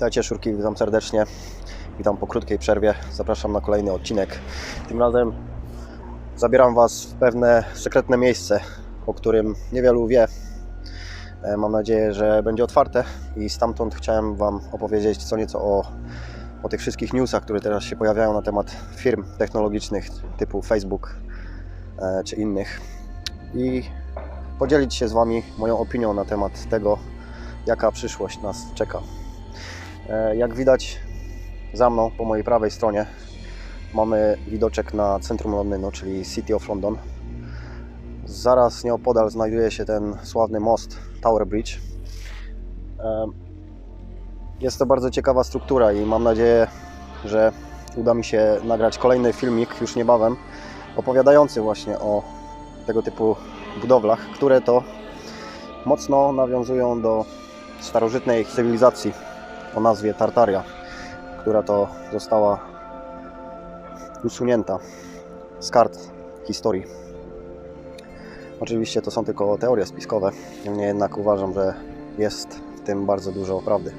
Witajcie Szurki, witam serdecznie. Witam po krótkiej przerwie. Zapraszam na kolejny odcinek. Tym razem zabieram Was w pewne sekretne miejsce, o którym niewielu wie. E, Mam nadzieję, że będzie otwarte i stamtąd chciałem Wam opowiedzieć co nieco o, o tych wszystkich newsach, które teraz się pojawiają na temat firm technologicznych typu Facebook e, czy innych i podzielić się z Wami moją opinią na temat tego, jaka przyszłość nas czeka. E, Jak widać za mną, po mojej prawej stronie, mamy widoczek na centrum Londynu, czyli City of London. Zaraz nieopodal znajduje się ten sławny most Tower Bridge. E, Jest to bardzo ciekawa struktura i mam nadzieję, że uda mi się nagrać kolejny filmik już niebawem opowiadający właśnie o tego typu budowlach, które to mocno nawiązują do starożytnej cywilizacji o nazwie Tartaria, która to została usunięta z kart historii. Oczywiście to są tylko teorie spiskowe, niemniej jednak uważam, że jest w tym bardzo dużo prawdy.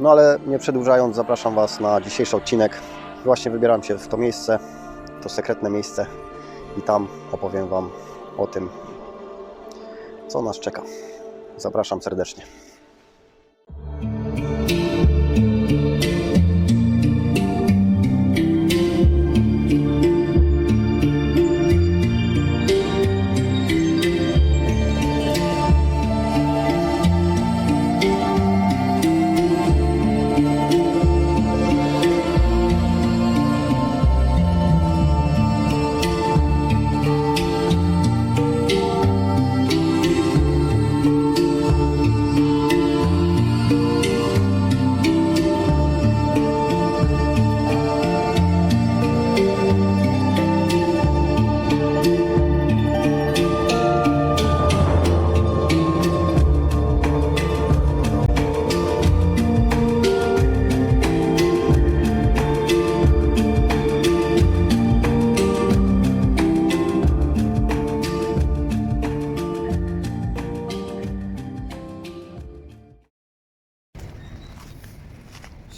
No ale nie przedłużając, zapraszam Was na dzisiejszy odcinek. Właśnie wybieram się w to miejsce, to sekretne miejsce i tam opowiem Wam o tym, co nas czeka. Zapraszam serdecznie.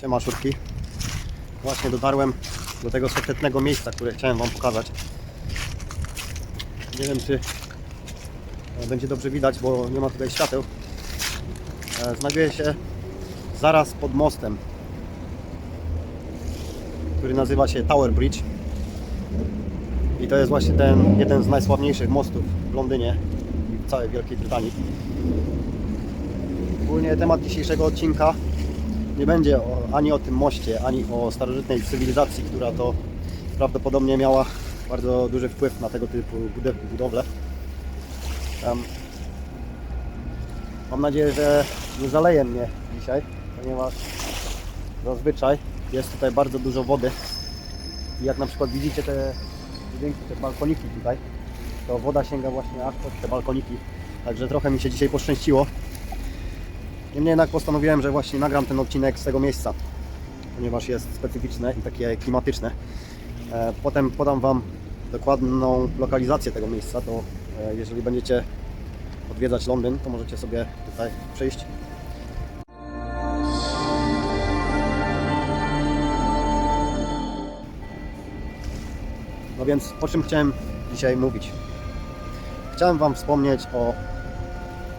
Siema szurki. Właśnie dotarłem do tego sekretnego miejsca, które chciałem Wam pokazać. Nie wiem, czy e, będzie dobrze widać, bo nie ma tutaj świateł. E, Znajduje się zaraz pod mostem, który nazywa się Tower Bridge. I to jest właśnie ten jeden z najsławniejszych mostów w Londynie i w całej Wielkiej Brytanii. Ogólnie temat dzisiejszego odcinka nie będzie ani o tym moście, ani o starożytnej cywilizacji, która to prawdopodobnie miała bardzo duży wpływ na tego typu budowle. Mam nadzieję, że nie zaleje mnie dzisiaj, ponieważ zazwyczaj jest tutaj bardzo dużo wody. I jak na przykład widzicie te dźwięki, te balkoniki tutaj, to woda sięga właśnie aż pod te balkoniki. Także trochę mi się dzisiaj poszczęściło. Niemniej jednak postanowiłem, że właśnie nagram ten odcinek z tego miejsca, ponieważ jest specyficzne i takie klimatyczne. E, Potem podam Wam dokładną lokalizację tego miejsca, to e, jeżeli będziecie odwiedzać Londyn, to możecie sobie tutaj przyjść. No więc o czym chciałem dzisiaj mówić? Chciałem Wam wspomnieć o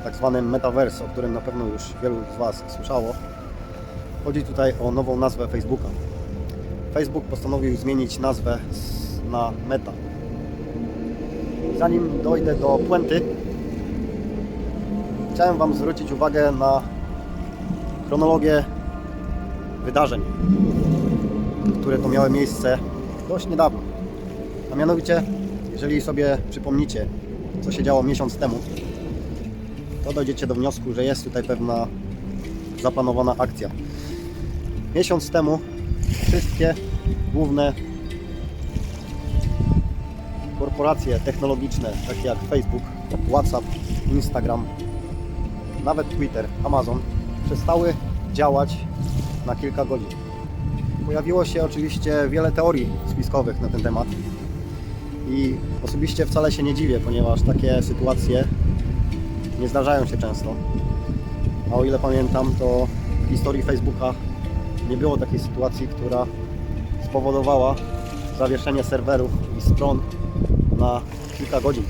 tak zwanym metaverse, o którym na pewno już wielu z Was słyszało. Chodzi tutaj o nową nazwę Facebooka. Facebook postanowił zmienić nazwę na Meta. Zanim dojdę do puenty, chciałem Wam zwrócić uwagę na chronologię wydarzeń, które to miały miejsce dość niedawno. A mianowicie, jeżeli sobie przypomnicie, co się działo miesiąc temu, to dojdziecie do wniosku, że jest tutaj pewna zaplanowana akcja. Miesiąc temu wszystkie główne korporacje technologiczne, takie jak Facebook, WhatsApp, Instagram, nawet Twitter, Amazon, przestały działać na kilka godzin. Pojawiło się oczywiście wiele teorii spiskowych na ten temat i osobiście wcale się nie dziwię, ponieważ takie sytuacje nie zdarzają się często. A o ile pamiętam, to w historii Facebooka nie było takiej sytuacji, która spowodowała zawieszenie serwerów i stron na kilka godzin.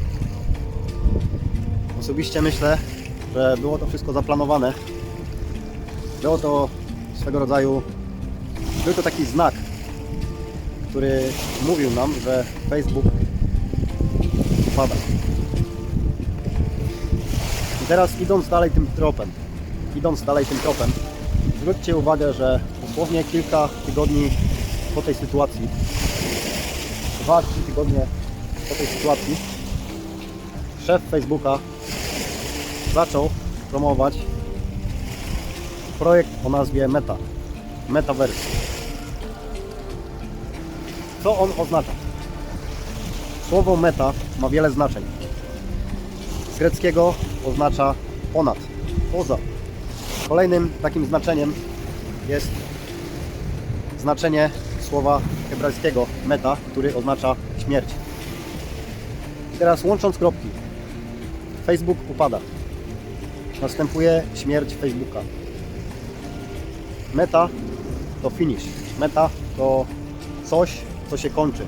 Osobiście myślę, że było to wszystko zaplanowane. Było to swego rodzaju, był to taki znak, który mówił nam, że Facebook upada. Teraz idąc dalej tym tropem, idąc dalej tym tropem, zwróćcie uwagę, że dosłownie kilka tygodni po tej sytuacji, dwa, trzy tygodnie po tej sytuacji, szef Facebooka zaczął promować projekt o nazwie Meta, Metaverse. Co on oznacza? Słowo meta ma wiele znaczeń. Greckiego oznacza ponad, poza. Kolejnym takim znaczeniem jest znaczenie słowa hebrajskiego meta, który oznacza śmierć. I teraz łącząc kropki. Facebook upada. Następuje śmierć Facebooka. Meta to finish. Meta to coś, co się kończy,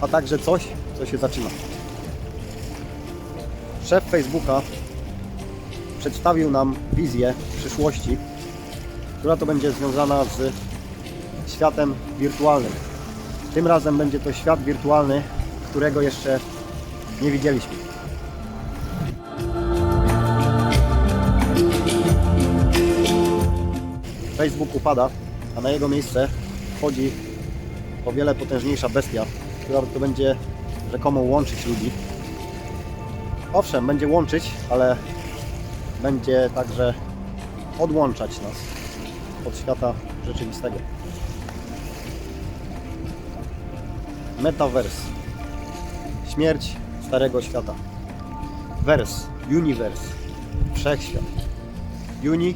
a także coś, co się zaczyna. Szef Facebooka przedstawił nam wizję przyszłości, która to będzie związana z światem wirtualnym. Tym razem będzie to świat wirtualny, którego jeszcze nie widzieliśmy. Facebook upada, a na jego miejsce wchodzi o wiele potężniejsza bestia, która to będzie rzekomo łączyć ludzi. Owszem, będzie łączyć, ale będzie także odłączać nas od świata rzeczywistego. Metaverse. Śmierć starego świata. Vers, universe, wszechświat. Uni,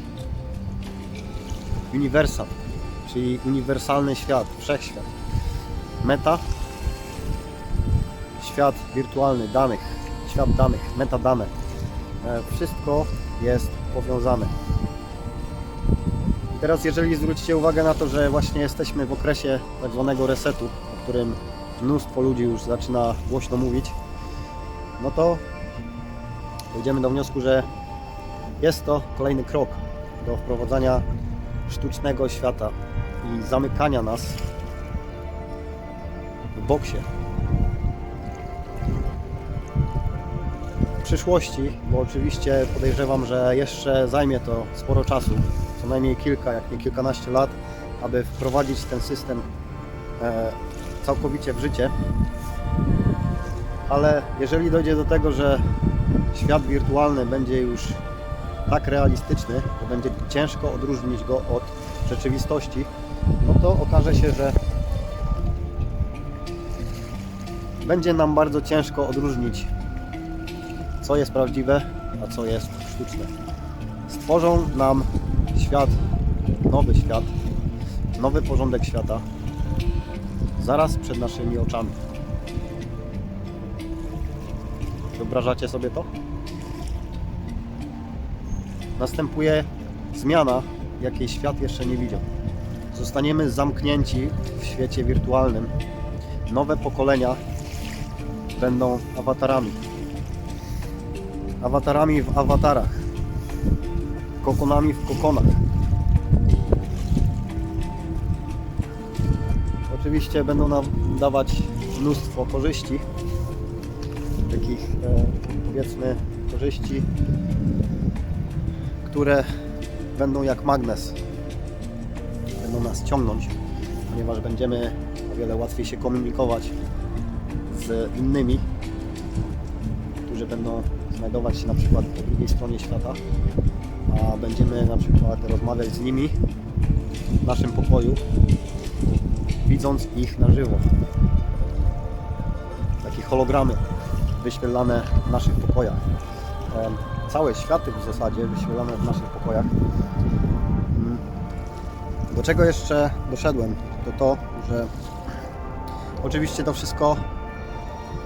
universal, czyli uniwersalny świat, wszechświat. Meta, świat wirtualny, danych, świat danych, metadane. E, Wszystko jest powiązane. I teraz jeżeli zwrócicie uwagę na to, że właśnie jesteśmy w okresie tak zwanego resetu, o którym mnóstwo ludzi już zaczyna głośno mówić, no to dojdziemy do wniosku, że jest to kolejny krok do wprowadzania sztucznego świata i zamykania nas w boksie. Przyszłości, bo oczywiście podejrzewam, że jeszcze zajmie to sporo czasu, co najmniej kilka, jak nie kilkanaście lat, aby wprowadzić ten system e, całkowicie w życie. Ale jeżeli dojdzie do tego, że świat wirtualny będzie już tak realistyczny, to będzie ciężko odróżnić go od rzeczywistości, no to okaże się, że będzie nam bardzo ciężko odróżnić, co jest prawdziwe, a co jest sztuczne. Stworzą nam świat, nowy świat, nowy porządek świata zaraz przed naszymi oczami. Wyobrażacie sobie to? Następuje zmiana, jakiej świat jeszcze nie widział. Zostaniemy zamknięci w świecie wirtualnym. Nowe pokolenia będą awatarami. Awatarami w awatarach. Kokonami w kokonach. Oczywiście będą nam dawać mnóstwo korzyści. Takich e, powiedzmy korzyści, które będą jak magnes. Będą nas ciągnąć, ponieważ będziemy o wiele łatwiej się komunikować z innymi, którzy będą znajdować się na przykład po drugiej stronie świata, a będziemy na przykład rozmawiać z nimi w naszym pokoju, widząc ich na żywo. Takie hologramy wyświetlane w naszych pokojach. Całe światy w zasadzie wyświetlane w naszych pokojach. Mm. Do czego jeszcze doszedłem? To to, że oczywiście to wszystko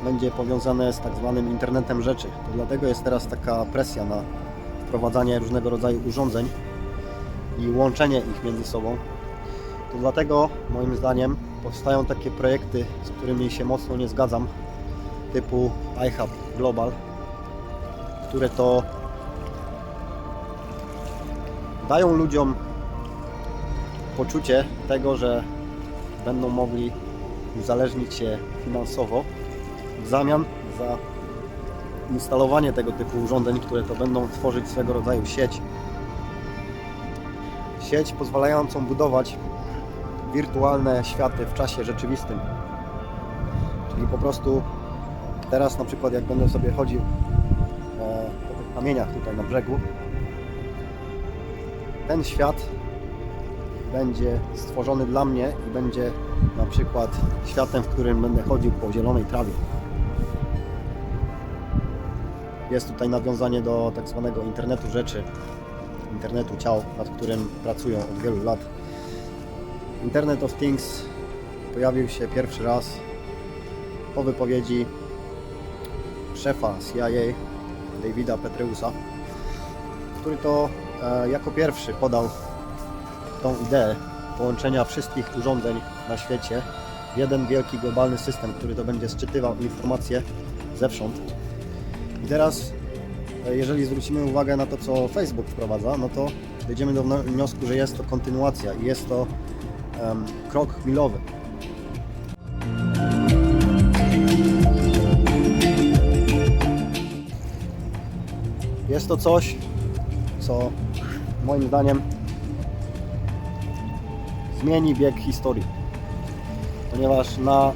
będzie powiązane z tak zwanym internetem rzeczy. To dlatego jest teraz taka presja na wprowadzanie różnego rodzaju urządzeń, i łączenie ich między sobą. To dlatego moim zdaniem powstają takie projekty, z którymi się mocno nie zgadzam, typu iHub Global, które to dają ludziom poczucie tego, że będą mogli uzależnić się finansowo w zamian za instalowanie tego typu urządzeń, które to będą tworzyć swego rodzaju sieć. Sieć pozwalającą budować wirtualne światy w czasie rzeczywistym. Czyli po prostu teraz na przykład jak będę sobie chodził e, po tych kamieniach tutaj na brzegu, ten świat będzie stworzony dla mnie i będzie na przykład światem, w którym będę chodził po zielonej trawie. Jest tutaj nawiązanie do tak zwanego internetu rzeczy, internetu ciał, nad którym pracują od wielu lat. Internet of Things pojawił się pierwszy raz po wypowiedzi szefa CIA Davida Petreusa, który to e, jako pierwszy podał tą ideę połączenia wszystkich urządzeń na świecie w jeden wielki globalny system, który to będzie sczytywał informacje zewsząd. I teraz, e, jeżeli zwrócimy uwagę na to, co Facebook wprowadza, no to dojdziemy do wniosku, że jest to kontynuacja i jest to em, krok milowy. Jest to coś, co moim zdaniem zmieni bieg historii. Ponieważ na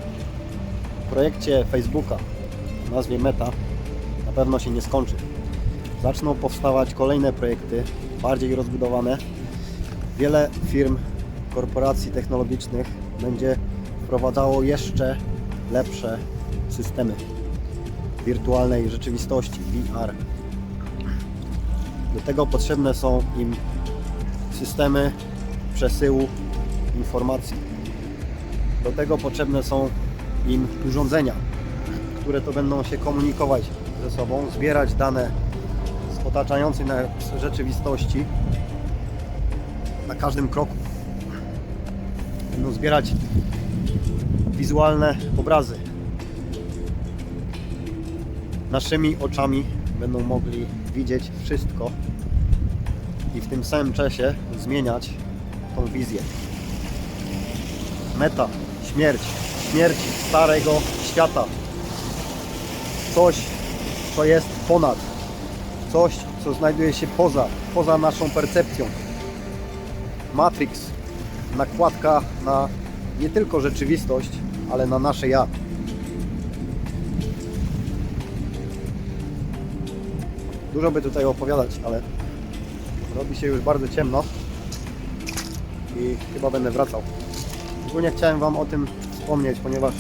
projekcie Facebooka o nazwie Meta na pewno się nie skończy. Zaczną powstawać kolejne projekty, bardziej rozbudowane. Wiele firm, korporacji technologicznych będzie wprowadzało jeszcze lepsze systemy wirtualnej rzeczywistości, VR. Do tego potrzebne są im systemy przesyłu informacji. Do tego potrzebne są im urządzenia, które to będą się komunikować ze sobą, zbierać dane z otaczającej nas rzeczywistości na każdym kroku. Będą zbierać wizualne obrazy. Naszymi oczami będą mogli widzieć wszystko i w tym samym czasie zmieniać tą wizję. Meta, śmierć, śmierć starego świata. Coś, co jest ponad. Coś, co znajduje się poza, poza naszą percepcją. Matrix, nakładka na nie tylko rzeczywistość, ale na nasze ja. Dużo by tutaj opowiadać, ale robi się już bardzo ciemno i chyba będę wracał. Ogólnie chciałem Wam o tym wspomnieć, ponieważ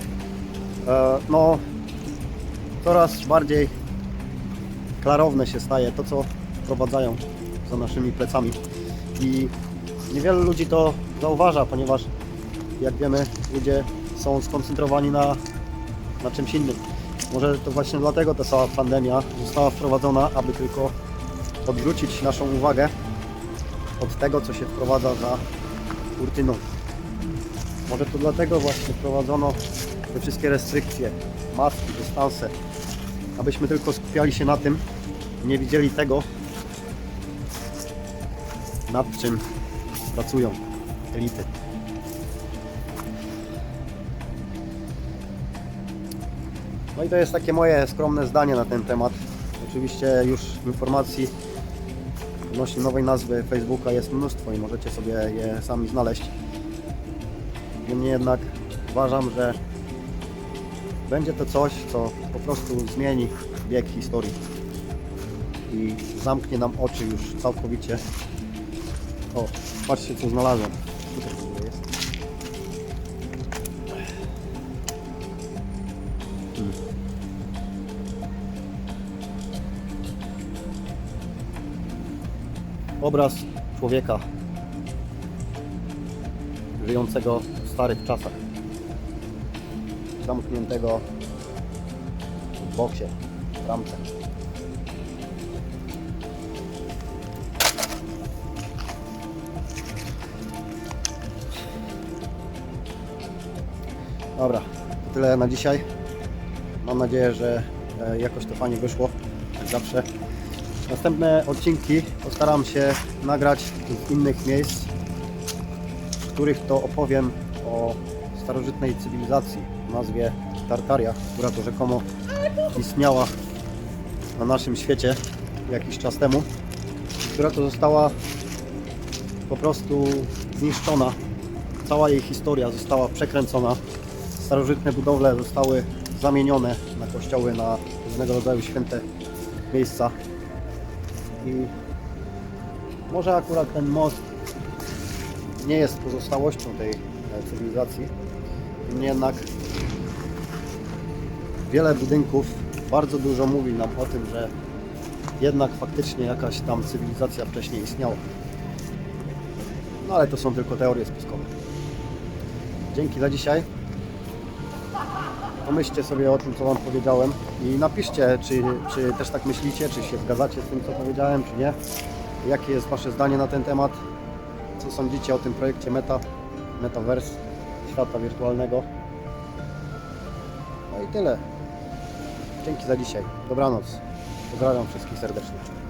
e, no, coraz bardziej klarowne się staje to, co wprowadzają za naszymi plecami. I niewiele ludzi to zauważa, ponieważ jak wiemy, ludzie są skoncentrowani na, na czymś innym. Może to właśnie dlatego ta cała pandemia została wprowadzona, aby tylko odwrócić naszą uwagę od tego, co się wprowadza za kurtyną. Może to dlatego właśnie wprowadzono te wszystkie restrykcje, maski, dystanse, abyśmy tylko skupiali się na tym, nie widzieli tego, nad czym pracują elity. No i to jest takie moje skromne zdanie na ten temat. Oczywiście już informacji odnośnie nowej nazwy Facebooka jest mnóstwo i możecie sobie je sami znaleźć. Niemniej jednak uważam, że będzie to coś, co po prostu zmieni bieg historii i zamknie nam oczy już całkowicie. O, patrzcie co znalazłem. Hmm. Obraz człowieka żyjącego w starych czasach zamkniętego w boksie, w ramce. Dobra, to tyle na dzisiaj. Mam nadzieję, że e, jakoś to fajnie wyszło, jak zawsze. Następne odcinki postaram się nagrać z innych miejsc, w których to opowiem o starożytnej cywilizacji nazwie Tartaria, która to rzekomo istniała na naszym świecie jakiś czas temu, która to została po prostu zniszczona. Cała jej historia została przekręcona. Starożytne budowle zostały zamienione na kościoły, na różnego rodzaju święte miejsca. I może akurat ten most nie jest pozostałością tej cywilizacji. Niemniej jednak wiele budynków bardzo dużo mówi nam o tym, że jednak faktycznie jakaś tam cywilizacja wcześniej istniała. No ale to są tylko teorie spiskowe. Dzięki za dzisiaj. Pomyślcie sobie o tym, co Wam powiedziałem i napiszcie, czy, czy też tak myślicie, czy się zgadzacie z tym, co powiedziałem, czy nie. Jakie jest Wasze zdanie na ten temat? Co sądzicie o tym projekcie Meta, Metaverse, świata wirtualnego? No i tyle. Dzięki za dzisiaj. Dobranoc. Pozdrawiam wszystkich serdecznie.